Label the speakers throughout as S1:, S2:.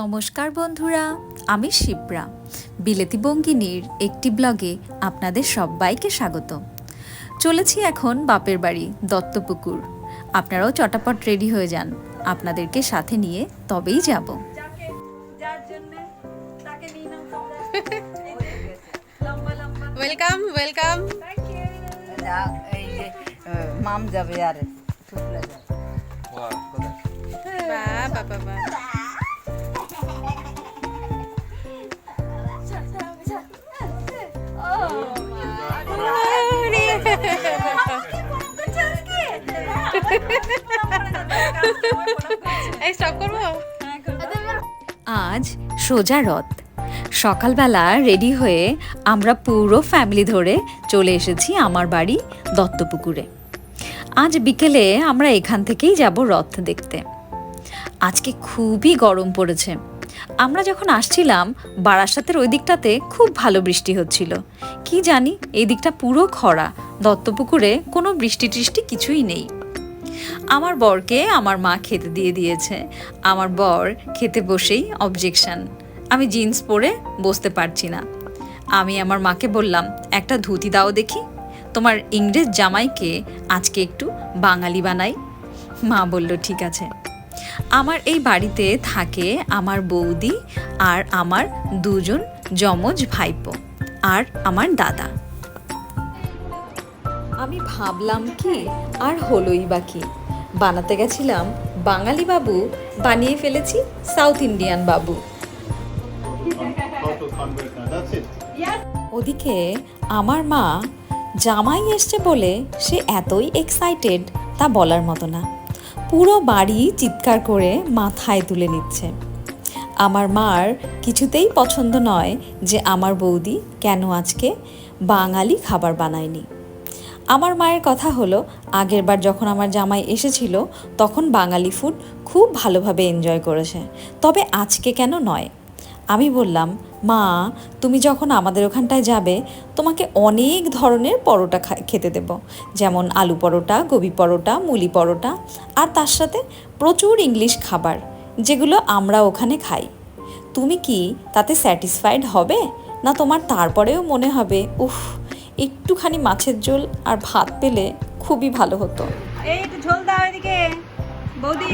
S1: নমস্কার বন্ধুরা আমি শিপ্রা। বিলেতি বঙ্গিনীর একটি ব্লগে আপনাদের সবাইকে স্বাগত। চলেছি এখন বাপের বাড়ি দত্তপুকুর। আপনারাও চটাপট রেডি হয়ে যান। আপনাদেরকে সাথে নিয়ে তবেই যাব।
S2: যাকে যার জন্য তাকে নিয়ে নাও তোমরা। এই যে, লম্বা লম্বা।
S3: ওয়েলকাম ওয়েলকাম
S4: মাম যাবে আর
S3: বাবা বাবা
S1: আজ সোজা রথ। সকালবেলা রেডি হয়ে আমরা পুরো ফ্যামিলি ধরে চলে এসেছি আমার বাড়ি দত্তপুকুরে। আজ বিকেলে আমরা এখান থেকেই যাব রথ দেখতে। আজকে খুবই গরম পড়েছে। আমরা যখন আসছিলাম, বারাসাতের ওই দিকটাতে খুব ভালো বৃষ্টি হচ্ছিল। কি জানি, এই দিকটা পুরো খরা। দত্তপুকুরে কোনো বৃষ্টি টৃষ্টি কিছুই নেই। আমার বরকে আমার মা খেতে দিয়ে দিয়েছে। আমার বর খেতে বসেই অবজেকশন আমি জিন্স পরে বসতে পারছি না। আমি আমার মাকে বললাম, একটা ধুতি দাও দেখি। তোমার ইংরেজ জামাইকে আজকে একটু বাঙালি বানাই। মা বলল, ঠিক আছে। আমার এই বাড়িতে থাকে আমার বৌদি আর আমার দুজন যমজ ভাইপো আর আমার দাদা। আমি ভাবলাম কি, আর হলোই বা কি। বানাতে গেছিলাম বাঙালি বাবু, বানিয়ে ফেলেছি সাউথ ইন্ডিয়ান বাবু. ওদিকে আমার মা জামাই এসছে বলে সে এতই এক্সাইটেড তা বলার মতো না। পুরো বাড়ি চিৎকার করে মাথায় তুলে নিচ্ছে। আমার মার কিছুতেই পছন্দ নয় যে আমার বৌদি কেন আজকে বাঙালি খাবার বানায়নি। আমার মায়ের কথা হলো আগেরবার যখন আমার জামাই এসেছিল, তখন বাঙালি ফুড খুব ভালোভাবে এনজয় করেছে। তবে আজকে কেন নয়? আমি বললাম, মা, তুমি যখন আমাদের ওখানটায় যাবে, তোমাকে অনেক ধরনের পরোটা খেতে দেব। যেমন আলু পরোটা, গোবি পরোটা, মুলি পরোটা, আর তার সাথে প্রচুর ইংলিশ খাবার, যেগুলো আমরা ওখানে খাই। তুমি কি তাতে স্যাটিসফাইড হবে? না তোমার তারপরেও মনে হবে, উফ একটুখানি মাছের ঝোল আর ভাত পেলে খুবই ভালো হতো।
S2: এই একটু ঝোল দাও এদিকে। বৌদি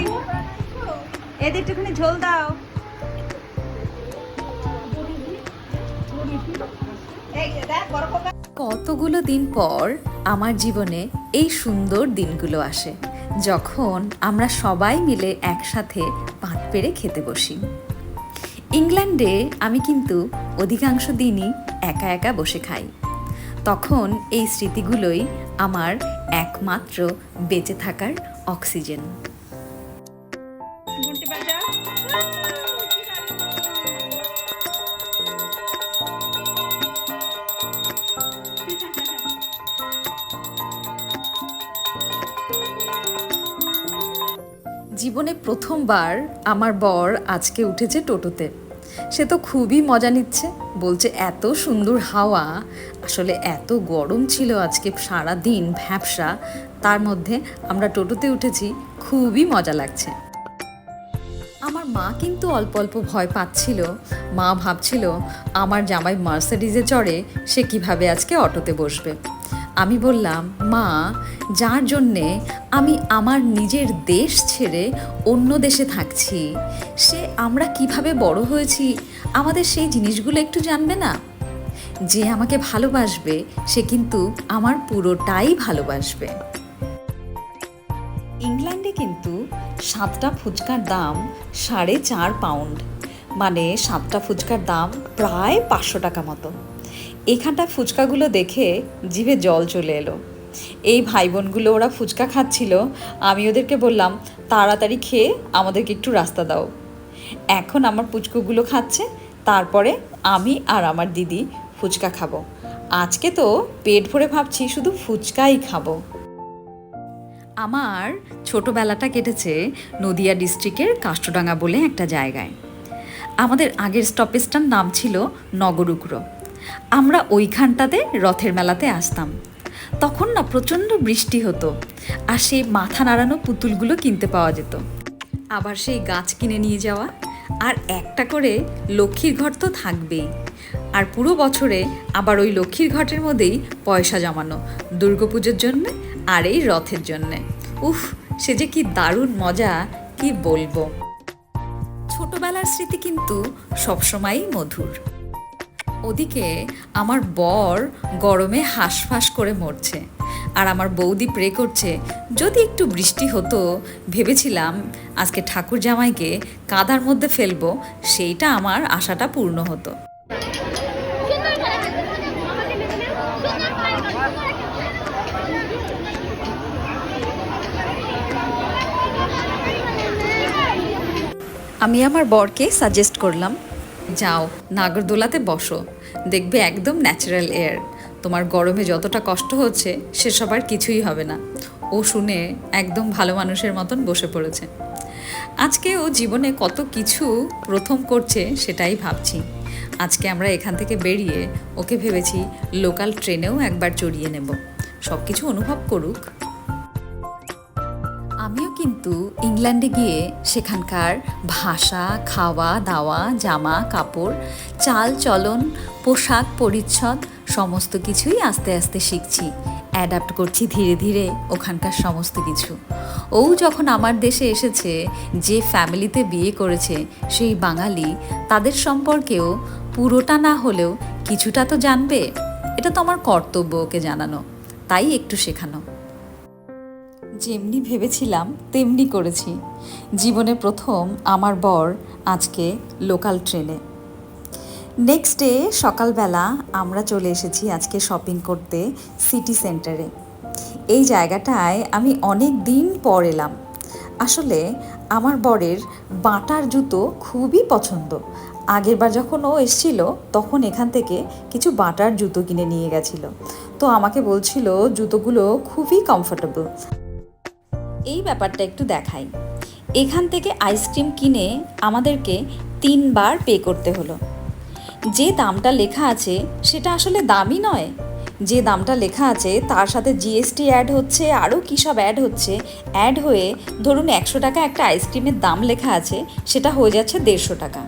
S2: এদিকে একটুখানি ঝোল দাও।
S1: কতগুলো দিন পর আমার জীবনে এই সুন্দর দিনগুলো আসে যখন আমরা সবাই মিলে একসাথে পাত পেরে খেতে বসি। ইংল্যান্ডে আমি কিন্তু অধিকাংশ দিনই একা একা বসে খাই। তখন এই স্মৃতিগুলোই আমার একমাত্র বেঁচে থাকার অক্সিজেন। জীবনে প্রথমবার আমার বর আজকে উঠেছে টোটোতে। সে তো খুবই মজা নিচ্ছে। বলছে, এত সুন্দর হাওয়া। আসলে এত গরম ছিল আজকে সারা দিন ভ্যাবসা। তার মধ্যে আমরা টোটোতে উঠেছি, খুবই মজা লাগছে। আমার মা কিন্তু অল্প অল্প ভয় পাচ্ছিল। মা ভাবছিল, আমার জামাই মার্সিডিজে চড়ে, সে কীভাবে আজকে অটোতে বসবে? আমি বললাম, মা, যার জন্যে আমি আমার নিজের দেশ ছেড়ে অন্য দেশে থাকছি, সে আমরা কীভাবে বড় হয়েছি আমাদের সেই জিনিসগুলো একটু জানবে না? যে আমাকে ভালোবাসবে, সে কিন্তু আমার পুরোটাই ভালোবাসবে। ইংল্যান্ডে কিন্তু সাতটা ফুচকার দাম সাড়ে চার পাউন্ড মানে সাতটা ফুচকার দাম প্রায় পাঁচশো টাকা মতো। এখানটায় ফুচকাগুলো দেখে জিভে জল চলে এলো। এই ভাই বোনগুলো ওরা ফুচকা খাচ্ছিল, আমি ওদেরকে বললাম, তাড়াতাড়ি খেয়ে আমাদেরকে একটু রাস্তা দাও। এখন আমার পুচকুগুলো খাচ্ছে, তারপরে আমি আর আমার দিদি ফুচকা খাব। আজকে তো পেট ভরে ভাবছি শুধু ফুচকাই খাব। আমার ছোটবেলাটা কেটেছে নদিয়া ডিস্ট্রিক্টের কাষ্টডাঙ্গা বলে একটা জায়গায়। আমাদের আগের স্টপেজটার নাম ছিল নগরুগ্র আমরা ওইখানটাতে রথের মেলাতে আসতাম। তখন না প্রচণ্ড বৃষ্টি হতো আর সেই মাথা নাড়ানো পুতুলগুলো কিনতে পাওয়া যেত। আবার সেই গাছ কিনে নিয়ে যাওয়া আর একটা করে লক্ষ্মীর ঘর তো থাকবেই। আর পুরো বছরে আবার ওই লক্ষ্মীর ঘটের মধ্যেই পয়সা জমানো দুর্গাপুজোর জন্যে আর এই রথের জন্যে। উফ, সে যে কি দারুণ মজা, কি বলব। ছোটবেলার স্মৃতি কিন্তু সবসময়ই মধুর। ওদিকে আমার বর গরমে হাঁসফাঁস করে মরছে। আর আমার বৌদি প্রে করছে, যদি একটু বৃষ্টি হতো, ভেবেছিলাম আজকে ঠাকুর জামাইকে কাদার মধ্যে ফেলব, সেইটা আমার আশাটা পূর্ণ হতো। আমি আমার বরকে সাজেস্ট করলাম যাও, নাগরদোলাতে বসো। দেখবে একদম ন্যাচারাল এয়ার তোমার গরমে যতটা কষ্ট হচ্ছে সেসব আর কিছুই হবে না। ও শুনে একদম ভালো মানুষের মতন বসে পড়েছে। আজকে ও জীবনে কত কিছু প্রথম করছে সেটাই ভাবছি। আজকে আমরা এখান থেকে বেরিয়ে ওকে ভেবেছি লোকাল ট্রেনেও একবার চড়িয়ে নেব। সব কিছু অনুভব করুক। কিন্তু ইংল্যান্ডে গিয়ে সেখানকার ভাষা, খাওয়া, দাওয়া, জামা, কাপড়, চাল, চলন, পোশাক, পরিচ্ছদ, সমস্ত কিছুই আস্তে আস্তে শিখছি। অ্যাডাপ্ট করছি ধীরে ধীরে ওখানকার সমস্ত কিছু। ও যখন আমার দেশে এসেছে, যে ফ্যামিলিতে বিয়ে করেছে, সেই বাঙালি, তাদের সম্পর্কেও পুরোটা না হলেও কিছুটা তো জানবে। এটা তো আমার কর্তব্য ওকে জানানো। তাই একটু শেখানো। যেমনি ভেবেছিলাম, তেমনি করেছি। জীবনে প্রথম আমার বর আজকে লোকাল ট্রেনে। নেক্সট ডে সকালবেলা আমরা চলে এসেছি আজকে শপিং করতে সিটি সেন্টারে এই জায়গাটায় আমি অনেক দিন পর এলাম। আসলে আমার বরের বাটার জুতো খুবই পছন্দ। আগেরবার যখন ও এসছিল, তখন এখান থেকে কিছু বাটার জুতো কিনে নিয়ে গেছিল। তো আমাকে বলছিল, জুতোগুলো খুবই কমফোর্টেবল এই ব্যাপারটা একটু দেখাই। এখান থেকে আইসক্রিম কিনে আমাদেরকে তিনবার পে করতে হলো। যে দামটা লেখা আছে, সেটা আসলে দামই নয়। যে দামটা লেখা আছে, তার সাথে জিএসটি অ্যাড হচ্ছে, আরও কী সব অ্যাড হচ্ছে অ্যাড হয়ে ধরুন একশো টাকা একটা আইসক্রিমের দাম লেখা আছে, সেটা হয়ে যাচ্ছে দেড়শো টাকা।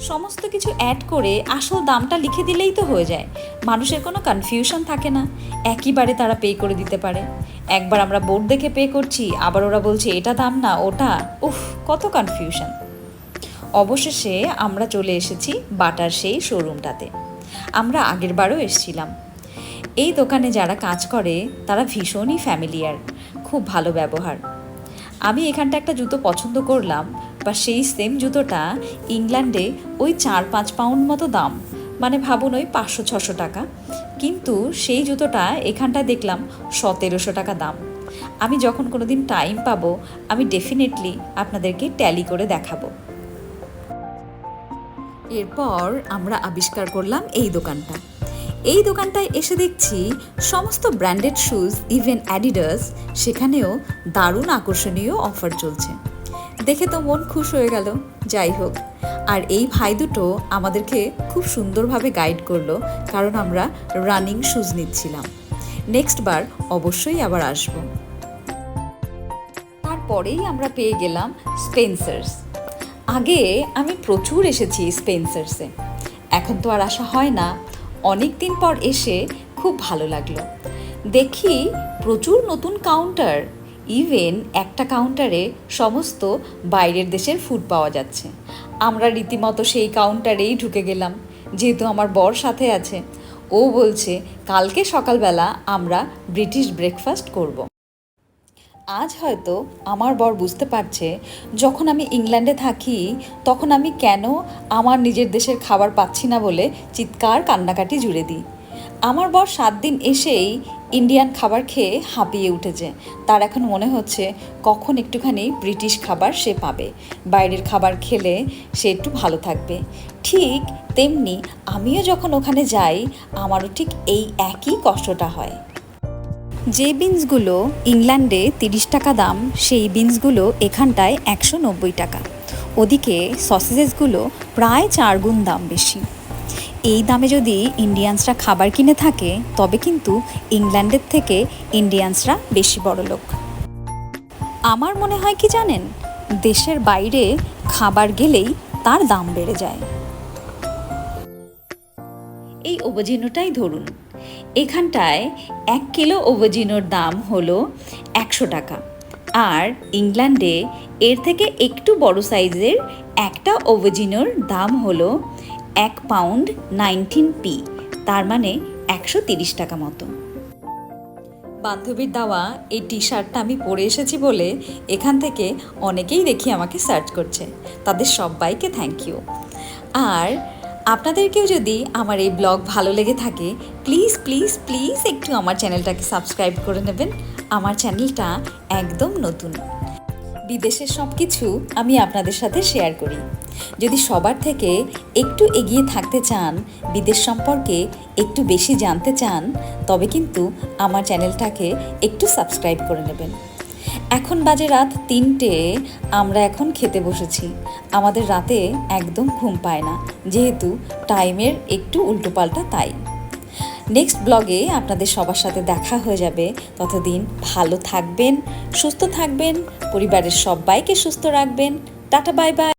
S1: সমস্ত কিছু অ্যাড করে আসল দামটা লিখে দিলেই তো হয়ে যায়। মানুষের কোনো কনফিউশন থাকে না। একইবারে তারা পে করে দিতে পারে। একবার আমরা বোর্ড দেখে পে করছি, আবার ওরা বলছে, এটা দাম না, ওটা। উফ, কত কনফিউশন অবশেষে আমরা চলে এসেছি বাটার সেই শোরুমটাতে আমরা আগের বারও এসেছিলাম। এই দোকানে যারা কাজ করে, তারা ভীষণই ফ্যামিলিয়ার খুব ভালো ব্যবহার। আমি এখানটা একটা জুতো পছন্দ করলাম বা সেই সেম জুতোটা ইংল্যান্ডে ওই চার পাঁচ পাউন্ড মতো দাম। মানে ভাবুন ওই পাঁচশো, ছশো টাকা। কিন্তু সেই জুতোটা এখানটা দেখলাম সতেরোশো টাকা দাম। আমি যখন কোনো দিন টাইম পাবো, আমি ডেফিনেটলি আপনাদেরকে ট্যালি করে দেখাবো। এরপর আমরা আবিষ্কার করলাম এই দোকানটা। এই দোকানটায় এসে দেখছি সমস্ত ব্র্যান্ডেড শুজ ইভেন অ্যাডিডাস সেখানেও দারুণ আকর্ষণীয় অফার চলছে। দেখে তো মন খুশ হয়ে গেল। যাই হোক, আর এই ভাই দুটো আমাদেরকে খুব সুন্দরভাবে গাইড করল, কারণ আমরা রানিং শুজ নিচ্ছিলাম। নেক্সট বার অবশ্যই আবার আসব। তারপরেই আমরা পেয়ে গেলাম স্পেন্সার্স আগে আমি প্রচুর এসেছি স্পেন্সার্সে এখন তো আর আসা হয় না। অনেক দিন পর এসে খুব ভালো লাগল। দেখি প্রচুর নতুন কাউন্টার ইভেন একটা কাউন্টারে সমস্ত বাইরের দেশের ফুড পাওয়া যাচ্ছে। আমরা রীতিমতো সেই কাউন্টারেই ঢুকে গেলাম, যেহেতু আমার বর সাথে আছে। ও বলছে, কালকে সকালবেলা আমরা ব্রিটিশ ব্রেকফাস্ট করব। আজ হয়তো আমার বর বুঝতে পারছে, যখন আমি ইংল্যান্ডে থাকি, তখন আমি কেন আমার নিজের দেশের খাবার পাচ্ছি না বলে চিৎকার কান্নাকাটি জুড়ে দিই। আমার বর সাত দিন এসেই ইন্ডিয়ান খাবার খেয়ে হাঁপিয়ে উঠেছে। তার এখন মনে হচ্ছে কখন একটুখানি ব্রিটিশ খাবার সে পাবে। বাইরের খাবার খেলে সে একটু ভালো থাকবে। ঠিক তেমনি আমিও যখন ওখানে যাই, আমারও ঠিক এই একই কষ্টটা হয়। যে বিনসগুলো ইংল্যান্ডে তিরিশ টাকা দাম, সেই বিনসগুলো এখানটায় একশো নব্বই টাকা। ওদিকে সসেজেসগুলো প্রায় চার গুণ দাম বেশি। এই দামে যদি ইন্ডিয়ানসরা খাবার কিনে থাকে, তবে কিন্তু ইংল্যান্ডের থেকে ইন্ডিয়ানসরা বেশি বড় লোক। আমার মনে হয় কি জানেন? দেশের বাইরে খাবার গেলেই তার দাম বেড়ে যায়। এই ওভাজিনোটাই ধরুন। এখানটায় এক কিলো ওভাজিনোর দাম হলো একশো টাকা। আর ইংল্যান্ডে এর থেকে একটু বড় সাইজের একটা ওভাজিনোর দাম হলো এক পাউন্ড নাইনটিন পি তার মানে একশো তিরিশ টাকা মতো। বান্ধবীর দেওয়া এই টি শার্টটা আমি পরে এসেছি বলে এখান থেকে অনেকেই দেখি আমাকে সার্চ করছে। তাদের সবাইকে থ্যাংক ইউ আর আপনাদেরকেও যদি আমার এই ব্লগ ভালো লেগে থাকে প্লিজ প্লিজ প্লিজ একটু আমার চ্যানেলটাকে সাবস্ক্রাইব করে নেবেন। আমার চ্যানেলটা একদম নতুন। বিদেশের সব কিছু আমি আপনাদের সাথে শেয়ার করি। যদি সবার থেকে একটু এগিয়ে থাকতে চান, বিদেশ সম্পর্কে একটু বেশি জানতে চান, তবে কিন্তু আমার চ্যানেলটাকে একটু সাবস্ক্রাইব করে নেবেন। এখন বাজে রাত তিনটে, আমরা এখন খেতে বসেছি। আমাদের রাতে একদম ঘুম পায় না, যেহেতু টাইমের একটু উল্টোপাল্টা তাই। নেক্সট ব্লগে আপনাদের সবার সাথে দেখা হয়ে যাবে। ততদিন ভালো থাকবেন, সুস্থ থাকবেন, পরিবারের সবাইকে সুস্থ রাখবেন। Tata bye bye